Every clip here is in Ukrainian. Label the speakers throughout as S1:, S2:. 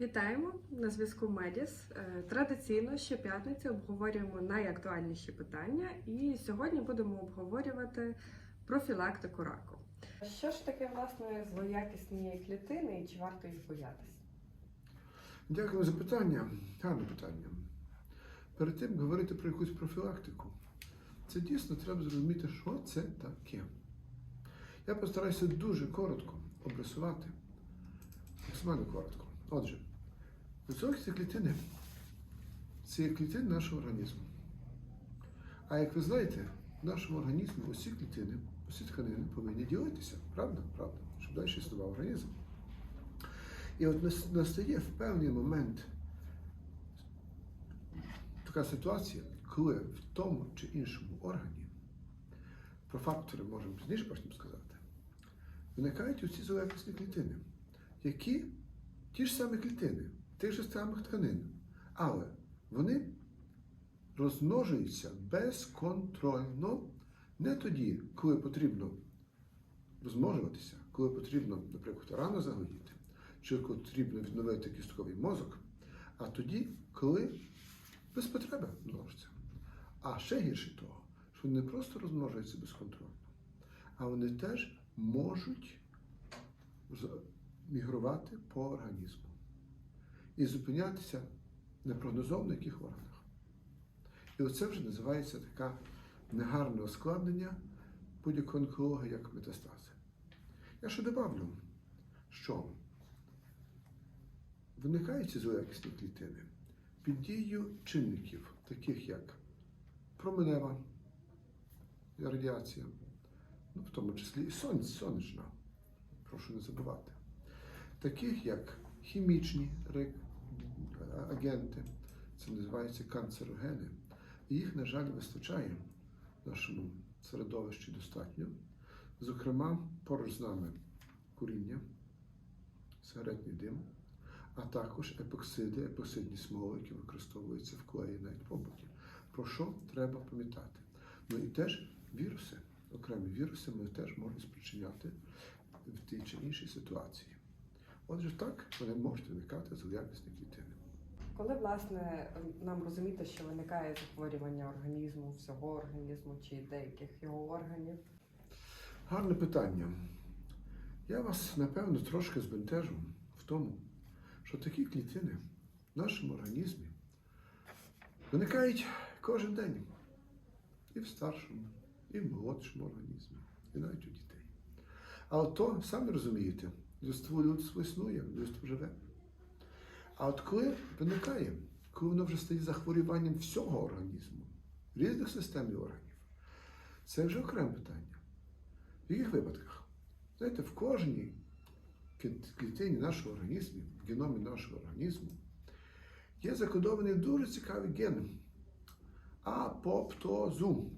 S1: Вітаємо на зв'язку Медіс. Е, Традиційно щоп'ятниці обговорюємо найактуальніші питання, і сьогодні будемо обговорювати профілактику раку. Що ж таке власне злоякісні клітини і чи варто їх боятися?
S2: Дякую за питання. Гарне питання. Перед тим говорити про якусь профілактику, це дійсно треба зрозуміти, що це таке. Я постараюся дуже коротко обрисувати, максимально коротко. Отже, високі клітини це клітини нашого організму. А як ви знаєте, в нашому організмі усі клітини, усі тканини повинні ділитися, правда? Правда, щоб далі існував організм. І от настає в певний момент така ситуація, коли в тому чи іншому органі, про фактори можемо пізніше потім сказати, виникають усі злоякісні клітини, які ті ж самі клітини, тих же самих тканин, але вони розмножуються безконтрольно не тоді, коли потрібно розмножуватися, коли потрібно, наприклад, рано загоїти, чи потрібно відновити кістковий мозок, а тоді, коли без потреби множиться. А ще гірше того, що вони не просто розмножуються безконтрольно, а вони теж можуть мігрувати по організму і зупинятися непрогнозовано в яких органах. І оце вже називається така негарне ускладнення будь-якої онкології, як метастази. Я ще добавлю, що виникають ці злоякісні клітини під дією чинників, таких як променева радіація, ну, в тому числі і сон- сонячна, прошу не забувати, таких як хімічні агенти, це називається канцерогени, їх, на жаль, вистачає в нашому середовищі достатньо. Зокрема, поруч з нами куріння, сигаретний дим, а також епоксиди, епоксидні смоли, які використовуються в клеї навіть побуті. Про що треба пам'ятати? Ну і теж віруси, окремі віруси ми теж можуть спричиняти в тій чи іншій ситуації. Отже, так вони можуть виникати злоякісні клітини.
S1: Коли власне нам розуміти, що виникає захворювання організму, всього організму чи деяких його органів?
S2: Гарне питання. Я вас, напевно, трошки збентежу в тому, що такі клітини в нашому організмі виникають кожен день. І в старшому, і в молодшому організмі, і навіть у дітей. А от то, самі розумієте, людство, людство існує, людство живе. А от коли виникає, коли воно вже стає захворюванням всього організму, різних систем і органів, це вже окреме питання. В яких випадках? Знаєте, в кожній клітині нашого організму, в геномі нашого організму, є закодований дуже цікавий ген апоптозу.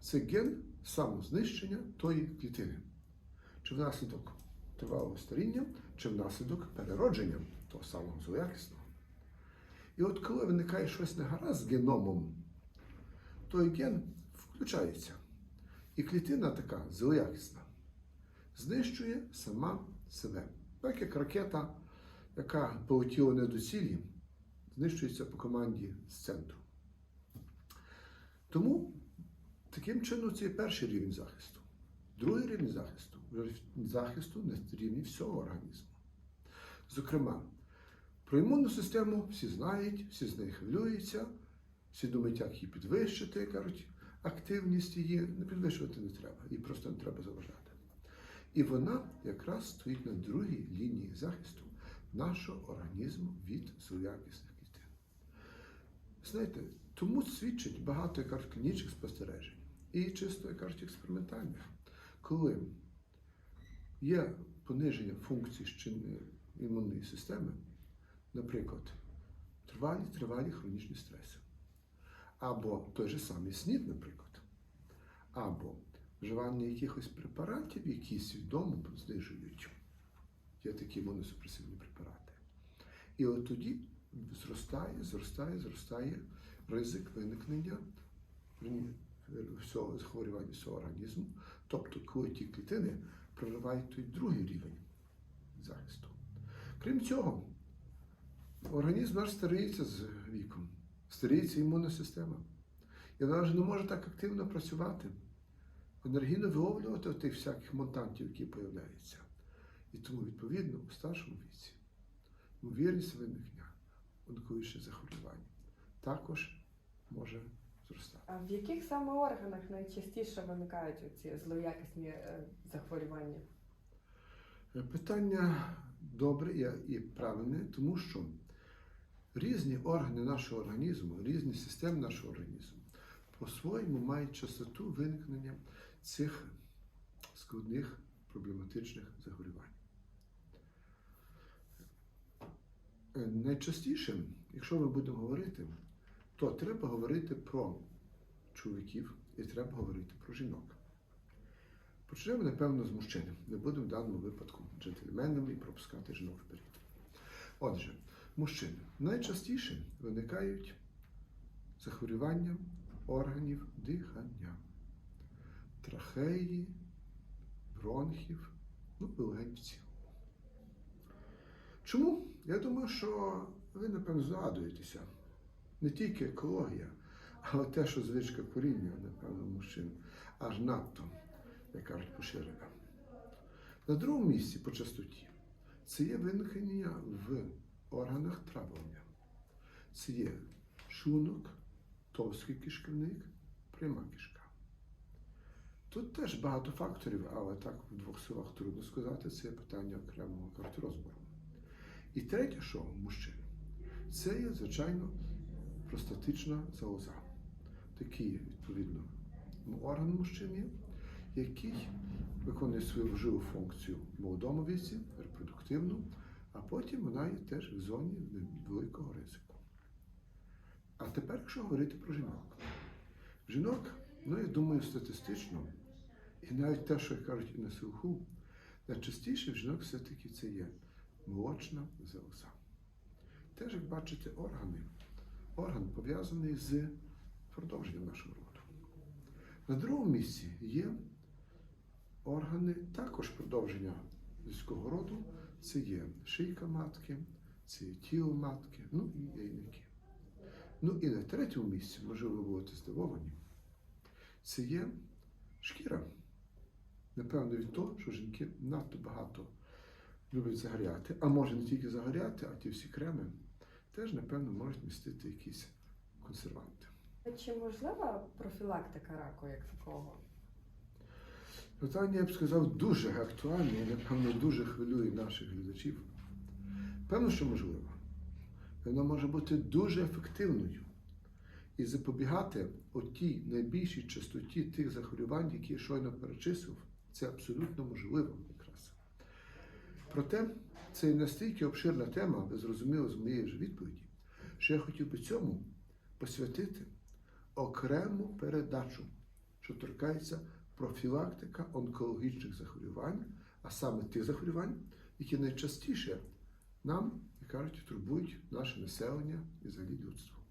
S2: Це ген самознищення тої клітини. Чи внаслідок тривалого старіння, чи внаслідок переродження того самого злоякісного. І от коли виникає щось негаразд з геномом, той ген включається. І клітина така злоякісна знищує сама себе. Так як ракета, яка полетіла не до цілі, знищується по команді з центру. Тому таким чином це є перший рівень захисту. Другий рівень захисту захисту на рівні всього організму. Зокрема, про імунну систему всі знають, всі з нею хвилюються, всі думають, як її підвищити, кажуть, активність її не підвищувати не треба, їй просто не треба заважати. І вона якраз стоїть на другій лінії захисту нашого організму від злоякісних клітин. Знаєте, тому свідчить багато як кажуть, клінічних спостережень і чисто, як кажуть, експериментальних, коли є пониження функцій імунної системи, наприклад, тривалі тривалі хронічні стреси, або той же самий СНІД, наприклад, або вживання якихось препаратів, які свідомо знижують. Є такі імуносупресивні препарати. І от тоді зростає, зростає, зростає ризик виникнення всього захворювання всього організму. Тобто, коли ті клітини проривають той другий рівень захисту. Крім цього, організм наш старіється з віком, старіється імунна система. І вона вже не може так активно працювати, енергійно виловлювати тих всяких монтантів, які появляються. І тому, відповідно, у старшому віці ймовірність виникнення онкологічних захворювань також може зростати.
S1: А в яких саме органах найчастіше виникають ці злоякісні е, захворювання?
S2: Е, Питання добре і- правильне, тому що різні органи нашого організму, різні системи нашого організму по-своєму мають частоту виникнення цих складних проблематичних захворювань. Е, Найчастіше, якщо ми будемо говорити, то треба говорити про чоловіків і треба говорити про жінок. Почнемо, напевно, з мужчини. Не будемо в даному випадку джентльменами і пропускати жінок вперед. Отже, мужчини найчастіше виникають захворювання органів дихання, трахеї, бронхів, ну і легень в цілому. Чому? Я думаю, що ви, напевно, здогадуєтеся. Не тільки екологія, але те, що звичка коріння, напевно, мужчин, аж надто як кажуть, поширена. На другому місці по частоті це є виникнення в органах травлення. Це є шлунок, товстий кишківник, пряма кишка. Тут теж багато факторів, але так в двох словах трудно сказати, це є питання окремого карторозбору. І третє, що мужчин, це є, звичайно, простатична залоза. Такий, відповідно, орган мужчини, який виконує свою вживу функцію в молодому віці, репродуктивну, а потім вона є теж в зоні великого ризику. А тепер, якщо говорити про жінок. Жінок, ну я думаю, статистично, і навіть те, що кажуть і на слуху, найчастіше в жінок все-таки це є молочна залоза. Теж, як бачите, органи. Орган пов'язаний з продовженням нашого роду. На другому місці є органи також продовження людського роду. Це є шийка матки, це є тіло матки, ну і яйники. Ну і на третьому місці, можливо, ви будете здивовані, це є шкіра. Напевно, від того, що жінки надто багато люблять загоряти, а може не тільки загоряти, а ті всі креми теж, напевно, можуть містити якісь консерванти.
S1: Чи можлива профілактика раку як такого?
S2: Питання, я б сказав, дуже актуальне і, напевно, дуже хвилює наших глядачів. Певно, що можливо. Вона може бути дуже ефективною і запобігати отій найбільшій частоті тих захворювань, які я щойно перечислив, це абсолютно можливо. Проте це настільки обширна тема, ви зрозуміли з моєї ж відповіді, що я хотів би цьому посвятити окрему передачу, що торкається профілактика онкологічних захворювань, а саме тих захворювань, які найчастіше нам, як кажуть, турбують наше населення і взагалі людство.